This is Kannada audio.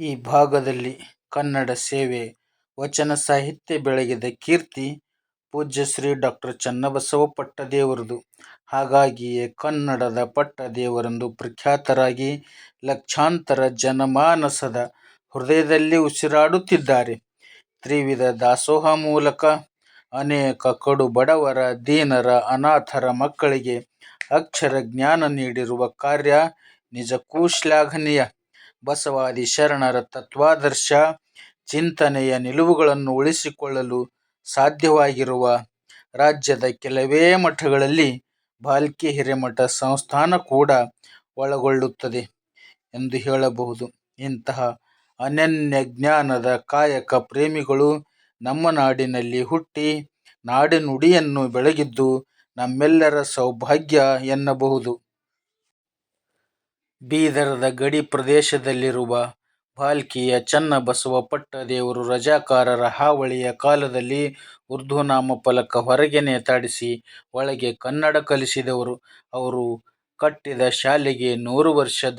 ಈ ಭಾಗದಲ್ಲಿ ಕನ್ನಡ ಸೇವೆ, ವಚನ ಸಾಹಿತ್ಯ ಬೆಳಗಿದ ಕೀರ್ತಿ ಪೂಜ್ಯ ಶ್ರೀ ಡಾಕ್ಟರ್ ಚನ್ನಬಸವ ಪಟ್ಟದೇವರದು. ಹಾಗಾಗಿಯೇ ಕನ್ನಡದ ಪಟ್ಟದೇವರೆಂದು ಪ್ರಖ್ಯಾತರಾಗಿ ಲಕ್ಷಾಂತರ ಜನಮಾನಸದ ಹೃದಯದಲ್ಲಿ ಉಸಿರಾಡುತ್ತಿದ್ದಾರೆ. ತ್ರಿವಿಧ ದಾಸೋಹ ಮೂಲಕ ಅನೇಕ ಕಡು ಬಡವರ, ದೀನರ, ಅನಾಥರ ಮಕ್ಕಳಿಗೆ ಅಕ್ಷರ ಜ್ಞಾನ ನೀಡಿರುವ ಕಾರ್ಯ ನಿಜಕ್ಕೂ ಶ್ಲಾಘನೀಯ. ಬಸವಾದಿ ಶರಣರ ತತ್ವಾದರ್ಶ, ಚಿಂತನೆಯ ನಿಲುವುಗಳನ್ನು ಉಳಿಸಿಕೊಳ್ಳಲು ಸಾಧ್ಯವಾಗಿರುವ ರಾಜ್ಯದ ಕೆಲವೇ ಮಠಗಳಲ್ಲಿ ಭಾಲ್ಕಿ ಹಿರೇಮಠ ಸಂಸ್ಥಾನ ಕೂಡ ಒಳಗೊಳ್ಳುತ್ತದೆ ಎಂದು ಹೇಳಬಹುದು. ಇಂತಹ ಅನನ್ಯ ಜ್ಞಾನದ ಕಾಯಕ ಪ್ರೇಮಿಗಳು ನಮ್ಮ ನಾಡಿನಲ್ಲಿ ಹುಟ್ಟಿ ನಾಡಿ-ನುಡಿಯನ್ನು ಬೆಳಗಿದ್ದು ನಮ್ಮೆಲ್ಲರ ಸೌಭಾಗ್ಯ ಎನ್ನಬಹುದು. ಬೀದರದ ಗಡಿ ಪ್ರದೇಶದಲ್ಲಿರುವ ಭಾಲ್ಕಿಯ ಚನ್ನಬಸವ ಪಟ್ಟದೇವರು ರಜಾಕಾರರ ಹಾವಳಿಯ ಕಾಲದಲ್ಲಿ ಉರ್ದು ನಾಮಫಲಕ ಹೊರಗೆ ನೇತಾಡಿಸಿ ಒಳಗೆ ಕನ್ನಡ ಕಲಿಸಿದವರು. ಅವರು ಕಟ್ಟಿದ ಶಾಲೆಗೆ ನೂರು ವರ್ಷ